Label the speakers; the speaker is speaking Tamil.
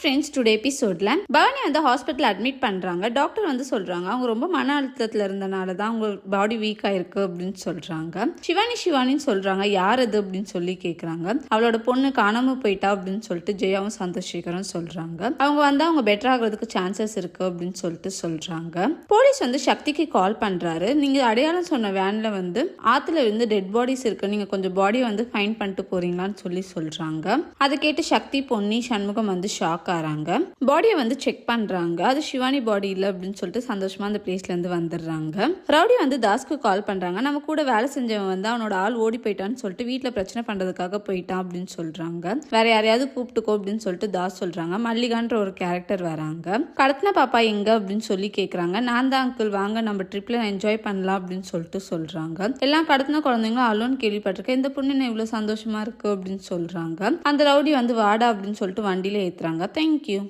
Speaker 1: ஃப்ரெண்ட்ஸ் டுடே எபிசோடில் பவானி வந்து ஹாஸ்பிட்டல் அட்மிட் பண்ணுறாங்க டாக்டர் வந்து சொல்கிறாங்க அவங்க ரொம்ப மன அழுத்தத்தில் இருந்தனால தான் அவங்க பாடி வீக் ஆயிருக்கு அப்படின்னு சொல்கிறாங்க சிவானி சிவானின்னு சொல்கிறாங்க யார் அது அப்படின்னு சொல்லி கேட்குறாங்க அவளோட பொண்ணு காணாமல் போயிட்டா அப்படின்னு சொல்லிட்டு ஜெயாவும் சந்திரசேகரும் சொல்கிறாங்க அவங்க வந்து அவங்க பெட்டர் ஆகிறதுக்கு சான்சஸ் இருக்கு அப்படின்னு சொல்லிட்டு சொல்கிறாங்க போலீஸ் வந்து சக்திக்கு கால் பண்ணுறாரு நீங்கள் அடையாளம் சொன்ன வேனில் வந்து ஆற்றுல இருந்து டெட் பாடிஸ் இருக்கு. நீங்கள் கொஞ்சம் பாடியை வந்து ஃபைன் பண்ணிட்டு போறீங்களான்னு சொல்லி சொல்கிறாங்க அதை கேட்டு சக்தி பொன்னி சண்முகம் வந்து ஷாக் உட்காராங்க. பாடியை வந்து செக் பண்றாங்க. அது சிவானி பாடி இல்லை அப்படின்னு சொல்லிட்டு சந்தோஷமா அந்த பிளேஸ்ல இருந்து வந்துடுறாங்க. ரவுடி வந்து தாஸ்க்கு கால் பண்றாங்க. நம்ம கூட வேலை செஞ்சவன் வந்து அவனோட ஆள் ஓடி போயிட்டான்னு சொல்லிட்டு வீட்டில் பிரச்சனை பண்றதுக்காக போயிட்டான் அப்படின்னு சொல்றாங்க. வேற யாரையாவது கூப்பிட்டுக்கோ அப்படின்னு சொல்லிட்டு தாஸ் சொல்றாங்க. மல்லிகான்ற ஒரு கேரக்டர் வராங்க. கடத்தின பாப்பா எங்க அப்படின்னு சொல்லி கேக்குறாங்க. நான் தான் அங்கிள் வாங்க நம்ம ட்ரிப்ல என்ஜாய் பண்ணலாம் அப்படின்னு சொல்லிட்டு சொல்றாங்க. எல்லாம் கடத்தின குழந்தைங்களும் அலோன்னு கேள்விப்பட்டிருக்கேன். இந்த பொண்ணு என்ன இவ்வளவு சந்தோஷமா இருக்கு அப்படின்னு சொல்றாங்க. அந்த ரவுடி வந்து வாடா அப்படின்னு சொல்லிட்டு வண்டியில Thank you.